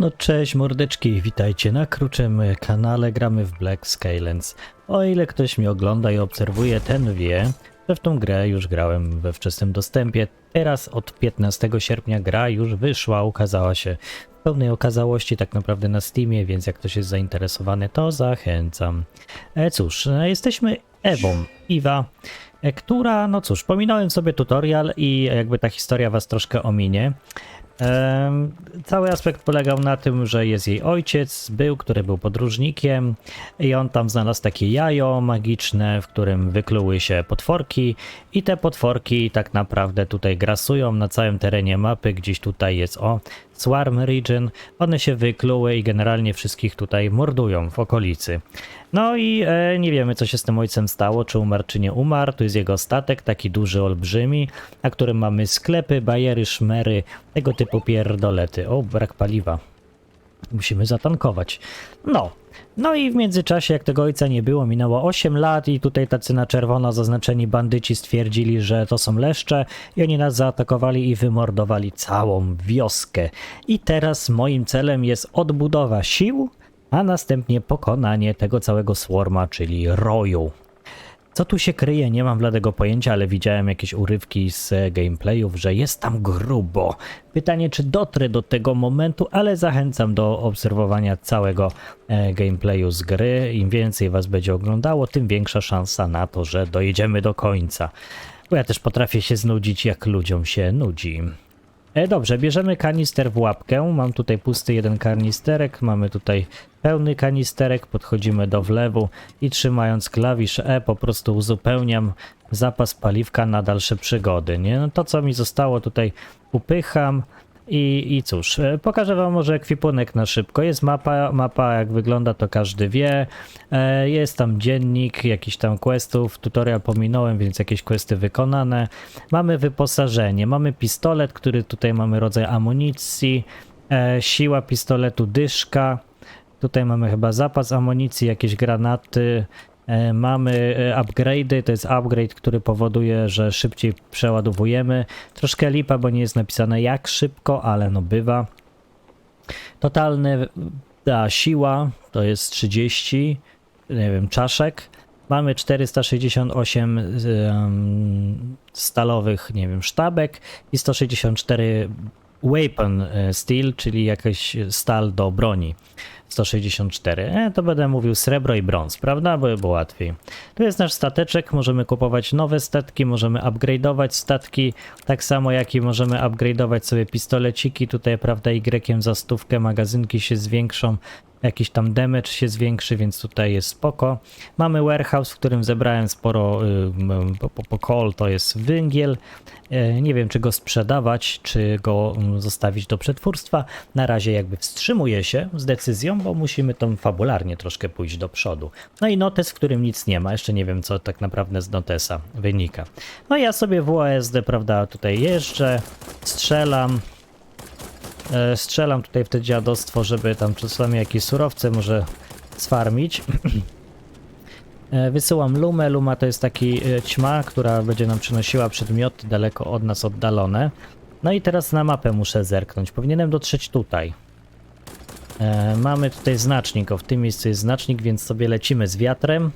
No cześć mordeczki, witajcie na kruczym kanale Gramy w Black Skylands. O ile ktoś mnie ogląda i obserwuje, ten wie, że w tą grę już grałem we wczesnym dostępie. Teraz od 15 sierpnia gra już wyszła, ukazała się w pełnej okazałości tak naprawdę na Steamie, więc jak ktoś jest zainteresowany, to zachęcam. E, cóż, e, jesteśmy Ewą, Iwa, e, która, no cóż, pominąłem sobie tutorial i jakby ta historia was troszkę ominie. Cały aspekt polegał na tym, że jest jej ojciec, był, który był podróżnikiem i on tam znalazł takie jajo magiczne, w którym wykluły się potworki. I te potworki tak naprawdę tutaj grasują na całym terenie mapy, gdzieś tutaj jest o Swarm Region, one się wykluły i generalnie wszystkich tutaj mordują w okolicy. No i e, nie wiemy co się z tym ojcem stało, czy umarł czy nie umarł, tu jest jego statek, taki duży, olbrzymi, na którym mamy sklepy, bajery, szmery, tego typu pierdolety. O, brak paliwa. Musimy zatankować. No. No i w międzyczasie, jak tego ojca nie było, minęło 8 lat i tutaj tacy na czerwono zaznaczeni bandyci stwierdzili, że to są leszcze i oni nas zaatakowali i wymordowali całą wioskę. I teraz moim celem jest odbudowa sił, a następnie pokonanie tego całego swarma, czyli roju. Co tu się kryje, nie mam bladego pojęcia, ale widziałem jakieś urywki z gameplayów, że jest tam grubo. Pytanie, czy dotrę do tego momentu, ale zachęcam do obserwowania całego e, gameplayu z gry. Im więcej was będzie oglądało, tym większa szansa na to, że dojedziemy do końca. Bo ja też potrafię się znudzić, jak ludziom się nudzi. E, dobrze, bierzemy kanister w łapkę. Mam tutaj pusty jeden kanisterek, mamy tutaj pełny kanisterek, podchodzimy do wlewu i trzymając klawisz E po prostu uzupełniam zapas paliwka na dalsze przygody. Nie? No to co mi zostało tutaj upycham i, i cóż, e, pokażę wam może ekwipunek na szybko. Jest mapa, mapa jak wygląda to każdy wie. E, Jest tam dziennik jakichś tam questów, tutorial pominąłem, więc jakieś questy wykonane. Mamy wyposażenie, mamy pistolet, który tutaj mamy rodzaj amunicji, e, siła pistoletu dyszka. Tutaj mamy chyba zapas amunicji, jakieś granaty. E, Mamy e, upgrade'y, to jest upgrade, który powoduje, że szybciej przeładowujemy. Troszkę lipa, bo nie jest napisane jak szybko, ale no bywa. Totalny ta siła to jest 30, nie wiem, czaszek. Mamy 468 em, stalowych, nie wiem, sztabek i 164 weapon e, steel, czyli jakaś stal do broni. 164. E, to będę mówił srebro i brąz, prawda? By było łatwiej. Tu jest nasz stateczek, możemy kupować nowe statki, możemy upgrade'ować statki, tak samo jak i możemy upgrade'ować sobie pistoleciki. Tutaj, prawda, Y za stówkę magazynki się zwiększą, jakiś tam damage się zwiększy, więc tutaj jest spoko. Mamy warehouse, w którym zebrałem sporo y, po, po, to jest węgiel. E, Nie wiem, czy go sprzedawać, czy go mm, zostawić do przetwórstwa. Na razie jakby wstrzymuję się z decyzją, bo musimy tą fabularnie troszkę pójść do przodu. No i notes, w którym nic nie ma. Jeszcze nie wiem, co tak naprawdę z notesa wynika. No ja sobie w UASD, prawda, tutaj jeżdżę, strzelam. E, Strzelam tutaj w te dziadostwo, żeby tam czasami jakieś surowce może sfarmić. E, Wysyłam Lumę. Luma to jest taki e, ćma, która będzie nam przynosiła przedmioty daleko od nas oddalone. No i teraz na mapę muszę zerknąć. Powinienem dotrzeć tutaj. E, mamy tutaj znacznik. O, w tym miejscu jest znacznik, więc sobie lecimy z wiatrem.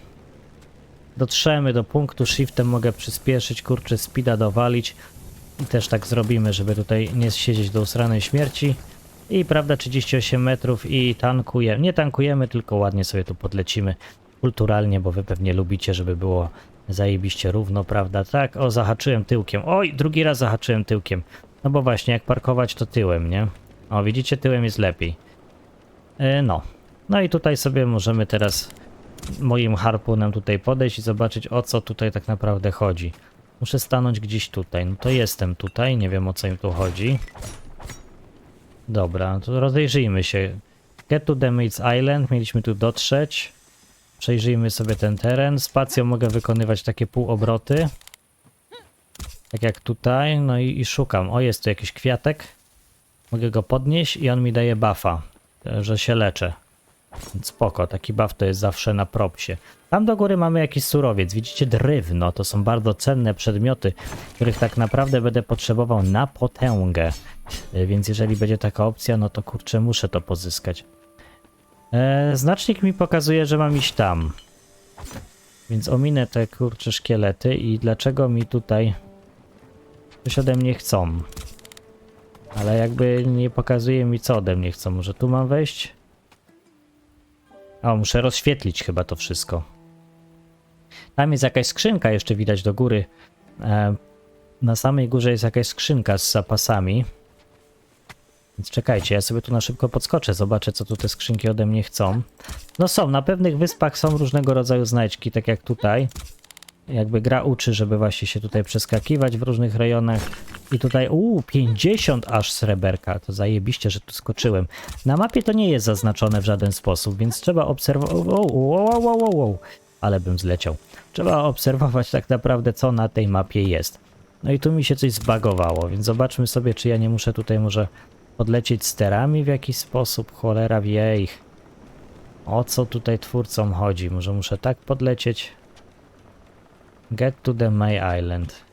Dotrzemy do punktu. Shiftem mogę przyspieszyć, kurczę, speeda dowalić. I też tak zrobimy, żeby tutaj nie siedzieć do usranej śmierci. I prawda, 38 metrów i tankujemy. Nie tankujemy, tylko ładnie sobie tu podlecimy kulturalnie, bo wy pewnie lubicie, żeby było zajebiście równo, prawda? Tak, o, zahaczyłem tyłkiem. Oj, drugi raz zahaczyłem tyłkiem. No bo właśnie, jak parkować, to tyłem, nie? O, widzicie, tyłem jest lepiej. E, no. No i tutaj sobie możemy teraz moim harpunem tutaj podejść i zobaczyć, o co tutaj tak naprawdę chodzi. Muszę stanąć gdzieś tutaj. No to jestem tutaj, nie wiem o co im tu chodzi. Dobra, to rozejrzyjmy się. Get to Demates Island, mieliśmy tu dotrzeć. Przejrzyjmy sobie ten teren. Spacją mogę wykonywać takie półobroty. Tak jak tutaj. No i, i szukam. O, jest tu jakiś kwiatek. Mogę go podnieść i on mi daje buffa, że się leczę. Spoko, taki buff to jest zawsze na propsie. Tam do góry mamy jakiś surowiec. Widzicie drewno, to są bardzo cenne przedmioty, których tak naprawdę będę potrzebował na potęgę. E, Więc jeżeli będzie taka opcja, no to kurczę, muszę to pozyskać. E, znacznik mi pokazuje, że mam iść tam. Więc ominę te kurcze szkielety i dlaczego mi tutaj coś ode mnie chcą. Ale jakby nie pokazuje mi co ode mnie chcą. Może tu mam wejść? O, muszę rozświetlić chyba to wszystko. Tam jest jakaś skrzynka jeszcze widać do góry. E, na samej górze jest jakaś skrzynka z zapasami. Więc czekajcie, ja sobie tu na szybko podskoczę, zobaczę co tu te skrzynki ode mnie chcą. No są, na pewnych wyspach są różnego rodzaju znajdźki, tak jak tutaj. Jakby gra uczy, żeby właśnie się tutaj przeskakiwać w różnych rejonach. I tutaj, uuu, 50 aż sreberka, to zajebiście, że tu skoczyłem. Na mapie to nie jest zaznaczone w żaden sposób, więc trzeba obserwować... Wow, wow, wow, wow. Ale bym zleciał. Trzeba obserwować tak naprawdę, co na tej mapie jest. No i tu mi się coś zbagowało, więc zobaczmy sobie, czy ja nie muszę tutaj może podlecieć sterami w jakiś sposób. Cholera wie ich. O co tutaj twórcom chodzi? Może muszę tak podlecieć? Get to the May Island.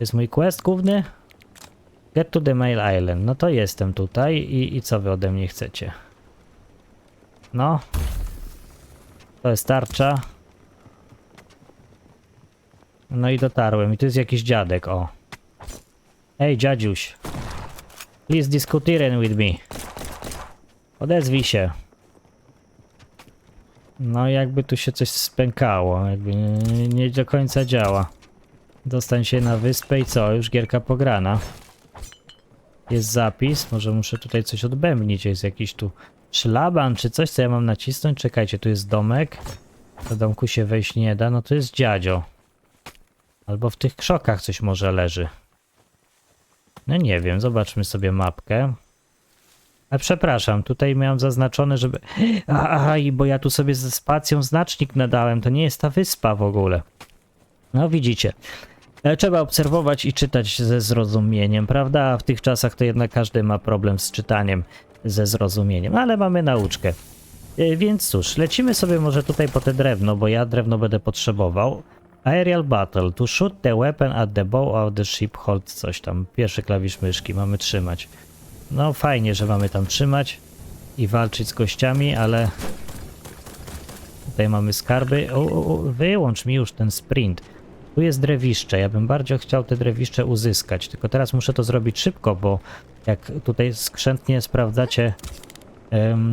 Jest mój quest główny? Get to the Mail Island. No to jestem tutaj i, i co wy ode mnie chcecie? No. To jest tarcza. No i dotarłem. I tu jest jakiś dziadek, o. Hej, dziadziuś. Please diskutieren with me. Odezwij się. No jakby tu się coś spękało, jakby nie, nie do końca działa. Dostań się na wyspę i co? Już gierka pograna. Jest zapis, może muszę tutaj coś odbębnić, jest jakiś tu szlaban czy coś, co ja mam nacisnąć. Czekajcie, tu jest domek. Do domku się wejść nie da, no to jest dziadzio. Albo w tych krzokach coś może leży. No nie wiem, zobaczmy sobie mapkę. A przepraszam, tutaj miałem zaznaczone, żeby... A, i bo ja tu sobie ze spacją znacznik nadałem, to nie jest ta wyspa w ogóle. No widzicie. E, Trzeba obserwować i czytać ze zrozumieniem, prawda? A w tych czasach to jednak każdy ma problem z czytaniem ze zrozumieniem, ale mamy nauczkę. E, Więc cóż, lecimy sobie może tutaj po te drewno, bo ja drewno będę potrzebował. Aerial Battle. To shoot the weapon at the bow of the ship. Hold coś tam. Pierwszy klawisz myszki mamy trzymać. No fajnie, że mamy tam trzymać i walczyć z gościami, ale tutaj mamy skarby. O, o, o, wyłącz mi już ten sprint. Tu jest drewiszcze. Ja bym bardzo chciał te drewiszcze uzyskać, tylko teraz muszę to zrobić szybko, bo jak tutaj skrzętnie sprawdzacie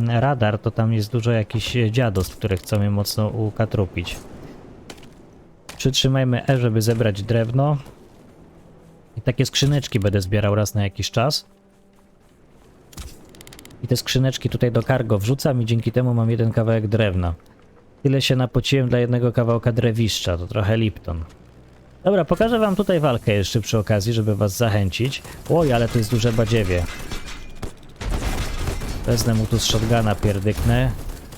radar, to tam jest dużo jakichś dziadostw, które chcą mnie mocno ukatrupić. Przytrzymajmy E, żeby zebrać drewno. I takie skrzyneczki będę zbierał raz na jakiś czas. I te skrzyneczki tutaj do cargo wrzucam i dzięki temu mam jeden kawałek drewna. Tyle się napociłem dla jednego kawałka drewiszcza, to trochę Lipton. Dobra, pokażę wam tutaj walkę jeszcze przy okazji, żeby was zachęcić. Oj, ale to jest duże badziewie. Wezmę mu tu z shotguna pierdyknę.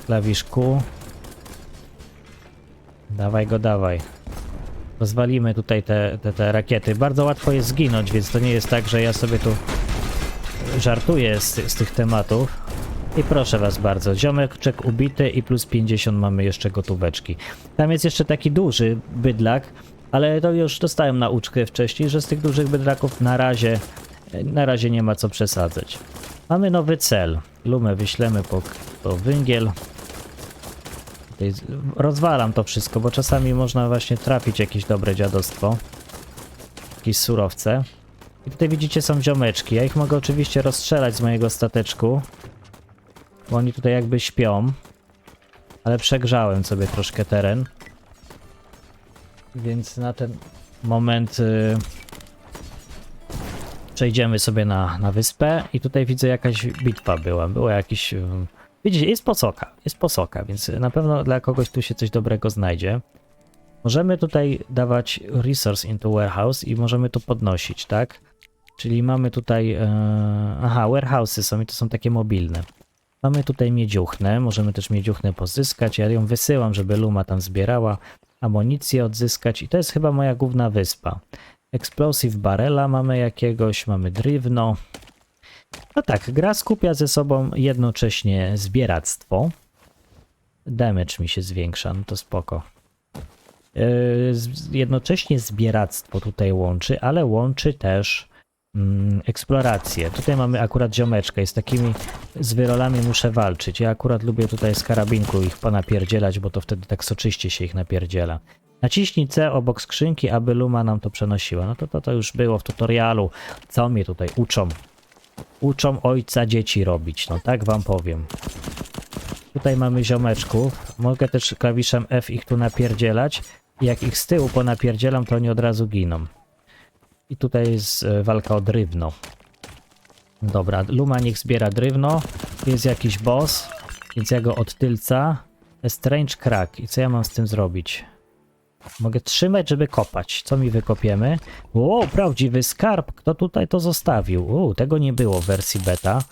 Klawiszku. Dawaj go, dawaj. Rozwalimy tutaj te, te, te rakiety. Bardzo łatwo jest zginąć, więc to nie jest tak, że ja sobie tu żartuję z, z tych tematów. I proszę was bardzo, ziomeczek ubity i plus 50 mamy jeszcze gotóweczki. Tam jest jeszcze taki duży bydlak, ale to już dostałem nauczkę wcześniej, że z tych dużych bydlaków na razie, na razie nie ma co przesadzać. Mamy nowy cel. Lumę wyślemy po, po węgiel. Rozwalam to wszystko, bo czasami można właśnie trafić jakieś dobre dziadostwo. Jakieś surowce. I tutaj widzicie są ziomeczki. Ja ich mogę oczywiście rozstrzelać z mojego stateczku. Bo oni tutaj jakby śpią. Ale przegrzałem sobie troszkę teren. Więc na ten moment y, przejdziemy sobie na, na wyspę. I tutaj widzę jakaś bitwa była. Było jakiś... y, Widzicie, jest posoka. Jest posoka, więc na pewno dla kogoś tu się coś dobrego znajdzie. Możemy tutaj dawać resource into warehouse i możemy to podnosić, tak? Czyli mamy tutaj... E, aha, warehouse'y są i to są takie mobilne. Mamy tutaj miedziuchnę, możemy też miedziuchnę pozyskać. Ja ją wysyłam, żeby Luma tam zbierała. Amunicję odzyskać i to jest chyba moja główna wyspa. Explosive Barrela mamy jakiegoś, mamy drewno. No tak, gra skupia ze sobą jednocześnie zbieractwo, Damage mi się zwiększa, no to spoko. Z- jednocześnie zbieractwo tutaj łączy, ale łączy też eksplorację. Tutaj mamy akurat ziomeczkę i z takimi z wyrolami muszę walczyć. Ja akurat lubię tutaj z karabinku ich ponapierdzielać, bo to wtedy tak soczyście się ich napierdziela. Naciśnij C obok skrzynki, aby Luma nam to przenosiła. No to, to to już było w tutorialu. Co mnie tutaj uczą? Uczą ojca dzieci robić, no tak wam powiem. Tutaj mamy ziomeczków. Mogę też klawiszem F ich tu napierdzielać. Jak ich z tyłu ponapierdzielam, to oni od razu giną. I tutaj jest e, walka o drewno. Dobra, Luma niech zbiera drewno. Tu jest jakiś boss, więc ja go od tylca. Strange crack. I co ja mam z tym zrobić? Mogę trzymać, żeby kopać. Co mi wykopiemy? O, prawdziwy skarb. Kto tutaj to zostawił? O, tego nie było w wersji beta.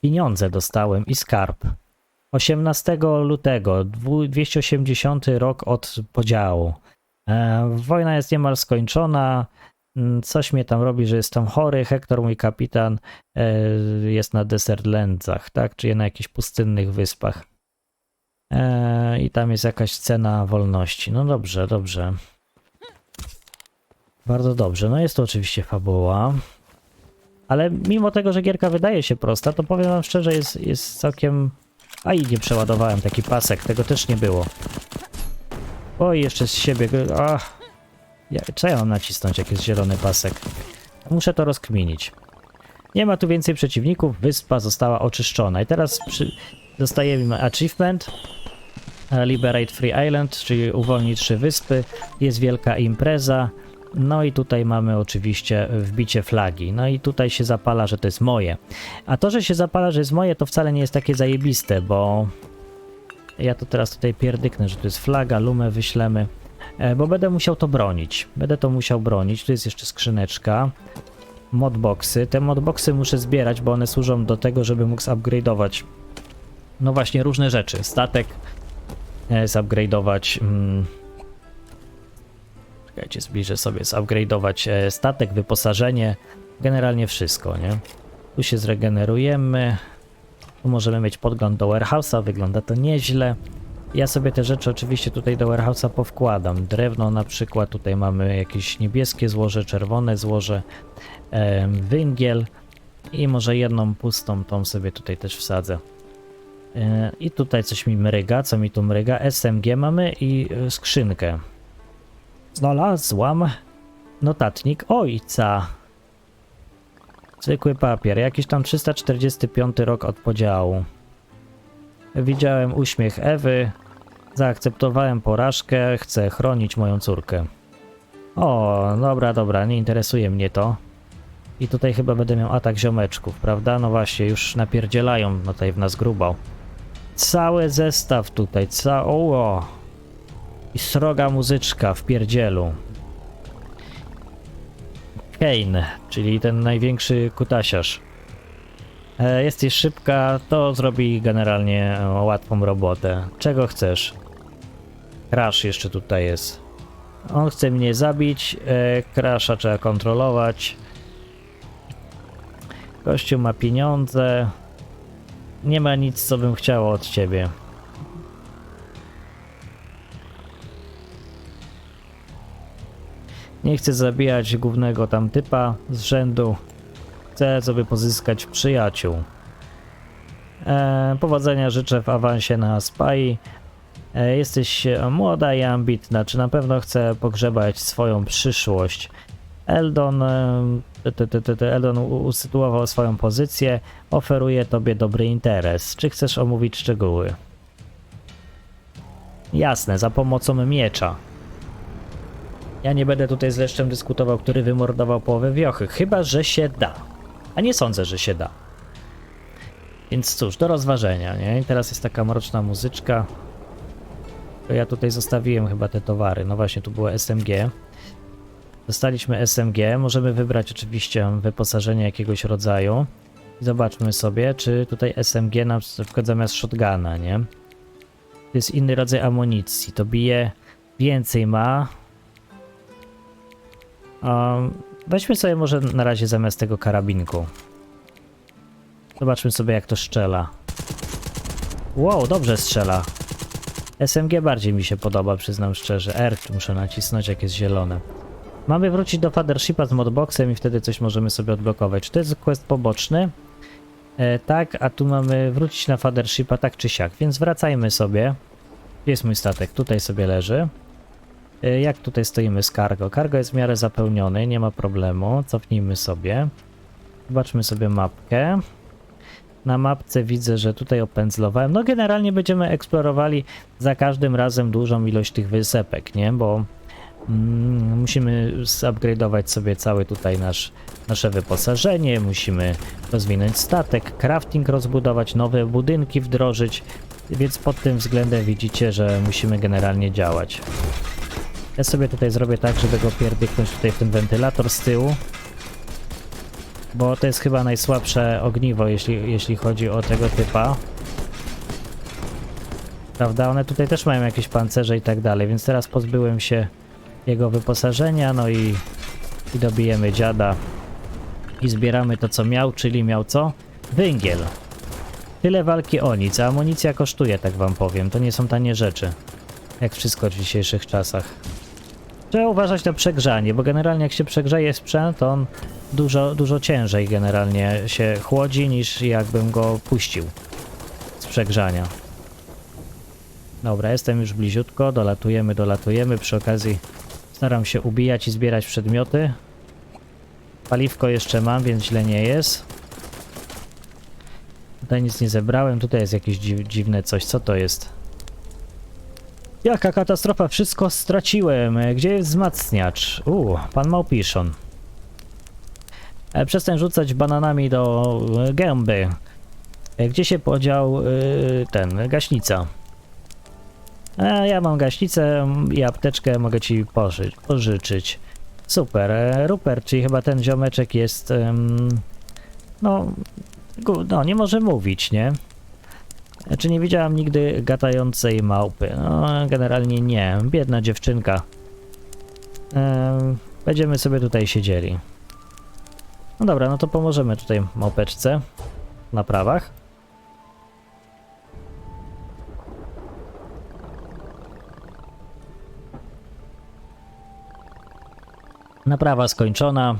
Pieniądze dostałem i skarb. 18 lutego, dwu- 280 rok od podziału. E, wojna jest niemal skończona. Mm, Coś mnie tam robi, że jestem chory. Hektor, mój kapitan, e, jest na Desertlandsach, tak? Czyli na jakichś pustynnych wyspach. E, I tam jest jakaś cena wolności. No dobrze, dobrze. Bardzo dobrze. No jest to oczywiście fabuła. Ale mimo tego, że gierka wydaje się prosta, to powiem wam szczerze, jest, jest całkiem... A i nie przeładowałem taki pasek, tego też nie było. Oj, jeszcze z siebie... Ach. Ja, co ja mam nacisnąć, jak jest zielony pasek? Muszę to rozkminić. Nie ma tu więcej przeciwników, wyspa została oczyszczona. I teraz przy... dostajemy achievement. e, Liberate Free Island, czyli uwolnij trzy wyspy. Jest wielka impreza. No i tutaj mamy oczywiście wbicie flagi. No i tutaj się zapala, że to jest moje. A to, że się zapala, że jest moje, to wcale nie jest takie zajebiste, bo ja to teraz tutaj pierdyknę, że to jest flaga, lumę wyślemy, bo będę musiał to bronić. Będę to musiał bronić. Tu jest jeszcze skrzyneczka. Modboxy. Te modboxy muszę zbierać, bo one służą do tego, żeby mógł upgrade'ować no właśnie różne rzeczy. Statek e, zupgrade'ować. Mm, czekajcie, zbliżę sobie. Zupgrade'ować e, statek, wyposażenie. Generalnie wszystko, nie? Tu się zregenerujemy. Tu możemy mieć podgląd do warehouse'a, wygląda to nieźle. Ja sobie te rzeczy oczywiście tutaj do warehouse'a powkładam. Drewno na przykład, tutaj mamy jakieś niebieskie złoże, czerwone złoże, em, węgiel i może jedną pustą tą sobie tutaj też wsadzę. E, I tutaj coś mi mryga, co mi tu mryga? SMG mamy i e, skrzynkę. Znalazłam notatnik ojca. Zwykły papier, jakiś tam 345 rok od podziału. Widziałem uśmiech Ewy. Zaakceptowałem porażkę, chcę chronić moją córkę. O, dobra, dobra, nie interesuje mnie to. I tutaj chyba będę miał atak ziomeczków, prawda? No właśnie, już napierdzielają no tutaj w nas grubo. Cały zestaw tutaj, ca... O! I sroga muzyczka w pierdzielu. Kane, czyli ten największy kutasiarz. E, Jesteś szybka, to zrobi generalnie łatwą robotę. Czego chcesz? Crash jeszcze tutaj jest. On chce mnie zabić, e, Crasha trzeba kontrolować. Kościół ma pieniądze. Nie ma nic, co bym chciał od ciebie. Nie chcę zabijać głównego tam typa z rzędu. Chcę sobie pozyskać przyjaciół. E, powodzenia życzę w awansie na Spy. E, jesteś młoda i ambitna. Czy na pewno chcę pogrzebać swoją przyszłość? Eldon, ty, ty, ty, ty, Eldon usytuował swoją pozycję. Oferuje tobie dobry interes. Czy chcesz omówić szczegóły? Jasne, za pomocą miecza. Ja nie będę tutaj z Leszczem dyskutował, który wymordował połowę wiochy. Chyba, że się da. A nie sądzę, że się da. Więc cóż, do rozważenia, nie? Teraz jest taka mroczna muzyczka. To ja tutaj zostawiłem chyba te towary. No właśnie, tu było SMG. Dostaliśmy SMG. Możemy wybrać oczywiście wyposażenie jakiegoś rodzaju. I zobaczmy sobie, czy tutaj SMG na przykład zamiast shotguna, nie? To jest inny rodzaj amunicji. To bije więcej ma. Um, weźmy sobie może na razie zamiast tego karabinku. Zobaczmy sobie jak to strzela. Wow, dobrze strzela. SMG bardziej mi się podoba, przyznam szczerze. R muszę nacisnąć, jak jest zielone. Mamy wrócić do Fathershipa z modboxem i wtedy coś możemy sobie odblokować. Czy to jest quest poboczny? E, tak, a tu mamy wrócić na Fathershipa tak czy siak, więc wracajmy sobie. Jest mój statek? Tutaj sobie leży. E, jak tutaj stoimy z cargo? Cargo jest w miarę zapełniony, nie ma problemu. Cofnijmy sobie. Zobaczmy sobie mapkę. Na mapce widzę, że tutaj opędzlowałem. No generalnie będziemy eksplorowali za każdym razem dużą ilość tych wysepek, nie? Bo mm, musimy zupgrade'ować sobie cały tutaj nasz, nasze wyposażenie, musimy rozwinąć statek, crafting rozbudować, nowe budynki wdrożyć, więc pod tym względem widzicie, że musimy generalnie działać. Ja sobie tutaj zrobię tak, żeby go pierdyknąć tutaj w ten wentylator z tyłu. Bo to jest chyba najsłabsze ogniwo, jeśli, jeśli chodzi o tego typa. Prawda? One tutaj też mają jakieś pancerze i tak dalej, więc teraz pozbyłem się jego wyposażenia, no i, i dobijemy dziada. I zbieramy to, co miał, czyli miał co? Węgiel. Tyle walki o nic, a amunicja kosztuje, tak wam powiem. To nie są tanie rzeczy. Jak wszystko w dzisiejszych czasach. Trzeba uważać na przegrzanie, bo generalnie jak się przegrzeje sprzęt, to on dużo, dużo ciężej generalnie się chłodzi niż jakbym go puścił z przegrzania. Dobra, jestem już bliziutko, dolatujemy, dolatujemy. Przy okazji staram się ubijać i zbierać przedmioty. Paliwko jeszcze mam, więc źle nie jest. Tutaj nic nie zebrałem, tutaj jest jakieś dziw dziwne coś. Co to jest? Jaka katastrofa, wszystko straciłem. Gdzie jest wzmacniacz? U, pan Małpiszon. E, Przestań rzucać bananami do e, gęby. E, Gdzie się podział ten, gaśnica? E, ja mam gaśnicę i apteczkę mogę ci poży pożyczyć. Super. Rupert, czyli chyba ten ziomeczek jest... no, no, nie może mówić, nie? Znaczy nie widziałam nigdy gatającej małpy. No, generalnie nie. Biedna dziewczynka. Em, będziemy sobie tutaj siedzieli. No dobra, no to pomożemy tutaj małpeczce na prawach. Naprawa skończona.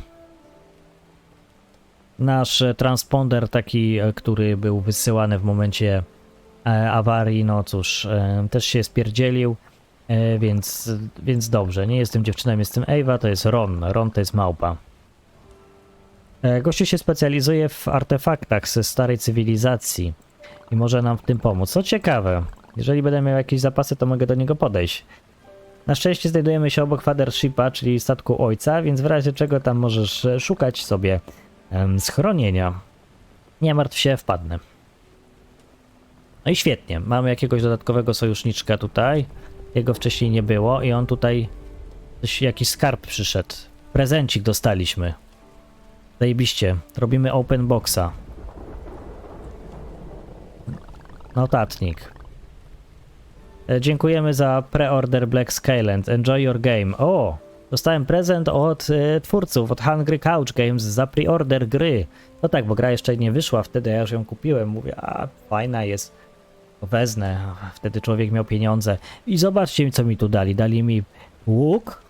Nasz transponder taki, e, który był wysyłany w momencie awarii, no cóż, e, też się spierdzielił, e, więc, więc dobrze. Nie jestem dziewczyną, jestem Ewa, to jest Ron. Ron to jest małpa. E, Gościu się specjalizuje w artefaktach ze starej cywilizacji i może nam w tym pomóc. Co ciekawe, jeżeli będę miał jakieś zapasy, to mogę do niego podejść. Na szczęście znajdujemy się obok Fathershipa, czyli statku ojca, więc w razie czego tam możesz e, szukać sobie schronienia. Nie martw się, wpadnę. No i świetnie, mamy jakiegoś dodatkowego sojuszniczka tutaj. Jego wcześniej nie było i on tutaj coś, jakiś skarb przyszedł. Prezencik dostaliśmy. Zajebiście, robimy open boxa. Notatnik. E, Dziękujemy za preorder Black Skyland. Enjoy your game. O! Dostałem prezent od e, twórców, od Hungry Couch Games za preorder gry. No tak, bo gra jeszcze nie wyszła wtedy, ja już ją kupiłem. Mówię, a fajna jest. Wezmę. Wtedy człowiek miał pieniądze. I zobaczcie, co mi tu dali. Dali mi łuk.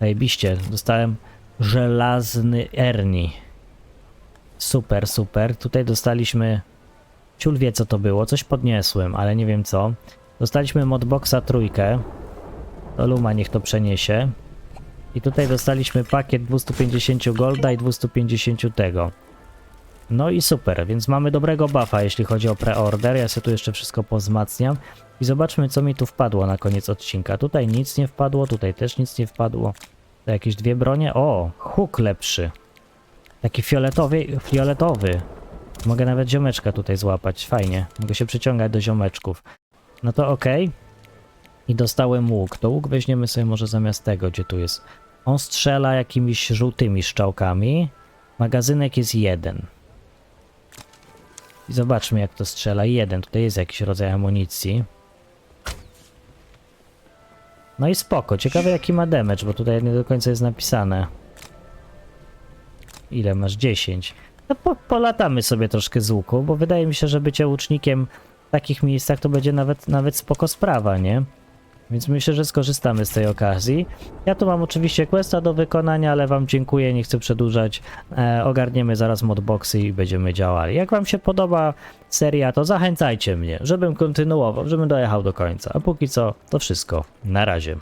Zajebiście. Dostałem żelazny Erni. Super, super. Tutaj dostaliśmy... Ciul wie, co to było. Coś podniosłem, ale nie wiem co. Dostaliśmy modboxa trójkę. To Luma niech to przeniesie. I tutaj dostaliśmy pakiet 250 golda i 250 tego. No i super, więc mamy dobrego buffa, jeśli chodzi o preorder. Ja sobie tu jeszcze wszystko pozmacniam. I zobaczmy, co mi tu wpadło na koniec odcinka. Tutaj nic nie wpadło, tutaj też nic nie wpadło. To jakieś dwie bronie. O, huk lepszy. Taki fioletowy, fioletowy. Mogę nawet ziomeczka tutaj złapać, fajnie. Mogę się przyciągać do ziomeczków. No to okej. I dostałem łuk. To łuk weźmiemy sobie może zamiast tego, gdzie tu jest. On strzela jakimiś żółtymi strzałkami. Magazynek jest jeden. I zobaczmy jak to strzela. Jeden. Tutaj jest jakiś rodzaj amunicji. No i spoko. Ciekawe jaki ma damage, bo tutaj nie do końca jest napisane. Ile masz? 10. No po, polatamy sobie troszkę z łuku, bo wydaje mi się, że bycie łucznikiem w takich miejscach to będzie nawet, nawet spoko sprawa, nie? Więc myślę, że skorzystamy z tej okazji. Ja tu mam oczywiście questa do wykonania, ale wam dziękuję, nie chcę przedłużać. E, ogarniemy zaraz modboxy i będziemy działali. Jak wam się podoba seria, to zachęcajcie mnie, żebym kontynuował, żebym dojechał do końca. A póki co, to wszystko. Na razie.